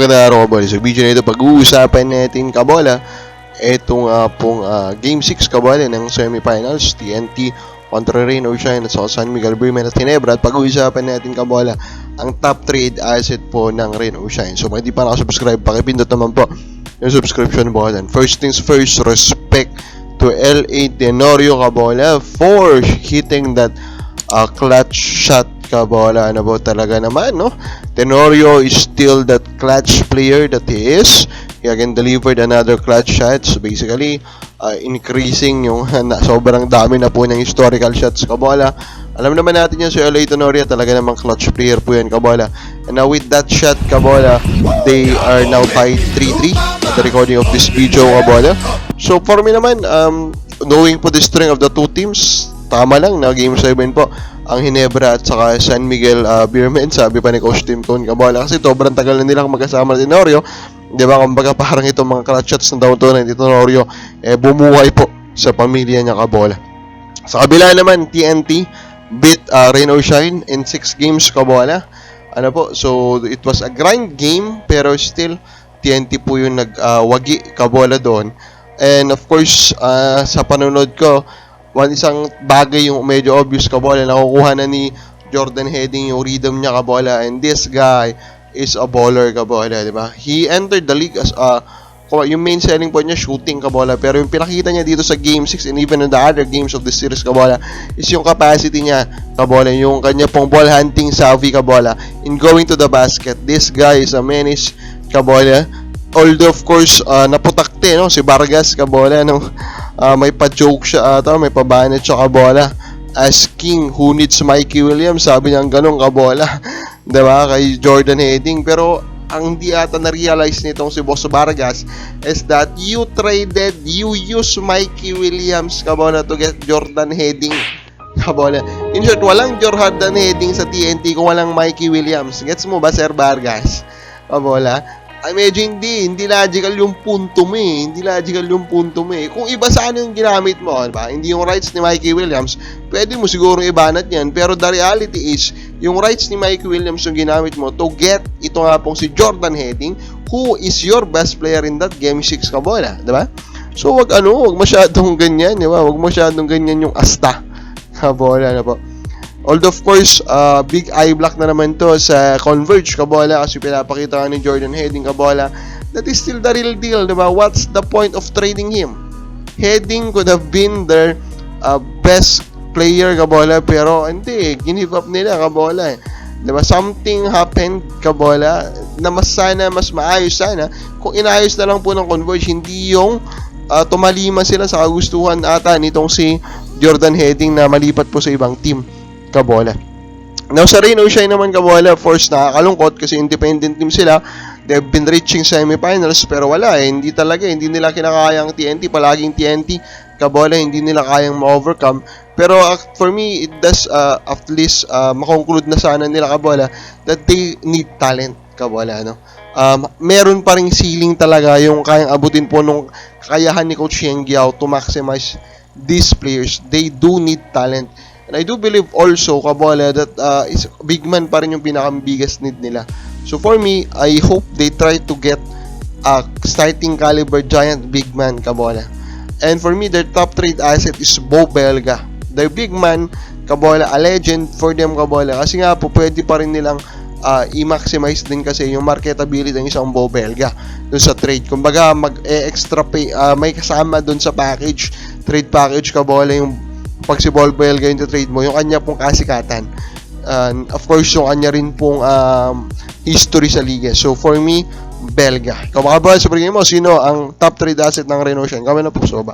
Magandang araw kabola. Sa video na ito, pag-uusapan natin kabola itong uh, pong uh, Game 6 kabola ng semifinals TNT kontra Rain Shine at sa San Miguel Bremen at Ginebra at pag-uusapan natin kabola ang top trade asset po ng Rain Shine. So kung hindi pa nakasubscribe, pakipindot naman po yung subscription button. First things first, respect to L.A. Tenorio kabola for hitting that uh, clutch shot kabola ano po talaga naman no? Tenorio is still that clutch player that he is. He again delivered another clutch shot. So basically uh, increasing yung na, sobrang dami na po ng historical shots kabola. Alam naman natin yan si LA Tenorio talaga namang clutch player po yan kabola. And now with that shot kabola they are now tied 3-3 at the recording of this video kabola. So for me naman um, knowing po the strength of the two teams tama lang na game 7 po ang Hinebra at saka San Miguel uh, Beermen sabi pa ni Coach Tim Cone Kabola kasi sobrang tagal na nilang magkasama ni Tenorio di ba kumbaga parang itong mga clutch shots ng downtown ni Tenorio eh bumuhay po sa pamilya niya Kabola sa kabila naman TNT beat uh, Rain or Shine in 6 games Kabola ano po so it was a grind game pero still TNT po yung nagwagi uh, Kabola doon. And of course uh, sa panonood ko one isang bagay yung medyo obvious kabola nakukuha na ni Jordan Heading yung rhythm niya kabola and this guy is a baller kabola di ba? He entered the league as a yung main selling point niya shooting kabola pero yung pinakita niya dito sa game 6 and even in the other games of the series kabola is yung capacity niya kabola yung kanya pong ball hunting savvy kabola in going to the basket this guy is a menace kabola although of course uh, naputakte no? Si Vargas kabola no uh, may pa-joke siya ata, may pa-banet siya kabola. Asking who needs Mikey Williams, sabi niya ganun kabola. 'Di ba? Kay Jordan Heading pero ang hindi ata na-realize nitong si Boss Vargas is that you traded, you use Mikey Williams kabola to get Jordan Heading kabola. In short, walang Jordan Heading sa TNT kung walang Mikey Williams. Gets mo ba, Sir Vargas? Kabola. Ay, medyo hindi. Hindi logical yung punto mo eh. Hindi logical yung punto mo eh. Kung iba sana yung ginamit mo, ba? hindi yung rights ni Mikey Williams, pwede mo siguro ibanat yan. Pero the reality is, yung rights ni Mikey Williams yung ginamit mo to get ito nga pong si Jordan Heading, who is your best player in that game 6 ka bola, di ba? So, wag ano, wag masyadong ganyan, di ba? Wag masyadong ganyan yung asta. Ha, bola na po. Although of course, uh, big eye block na naman to sa Converge kabola kasi pinapakita ni Jordan Heading kabola that is still the real deal, di ba? What's the point of trading him? Heading could have been their uh, best player kabola pero hindi, give up nila kabola eh. Di ba? Something happened kabola na mas sana, mas maayos sana kung inayos na lang po ng Converge, hindi yung uh, tumalima sila sa kagustuhan ata nitong si Jordan Heading na malipat po sa ibang team kabola. Now sa or Shine naman kabola, force nakakalungkot kasi independent team sila. They've been reaching semifinals pero wala eh. Hindi talaga, hindi nila kinakayang TNT. Palaging TNT, kabola, hindi nila kayang ma-overcome. Pero uh, for me, it does uh, at least uh, makonclude na sana nila kabola that they need talent kabola. No? Um, meron pa ring ceiling talaga yung kayang abutin po nung kakayahan ni Coach Yang Giao to maximize these players. They do need talent And I do believe also, Kabola, that uh, is, big man pa rin yung pinakang-biggest need nila. So for me, I hope they try to get a starting caliber giant big man, Kabola. And for me, their top trade asset is Bo Belga. Their big man, Kabola, a legend for them, Kabola. Kasi nga po, pwede pa rin nilang uh, i-maximize din kasi yung marketability ng isang Bo Belga dun sa trade. Kumbaga, mag-extra pay, uh, may kasama dun sa package, trade package, Kabola, yung pag si Bolbel ganyan trade mo, yung kanya pong kasikatan. Uh, of course, yung kanya rin pong um, history sa liga. So, for me, Belga. Ikaw ba, sa mo, sino ang top trade asset ng Renault? Kami na po, so ba?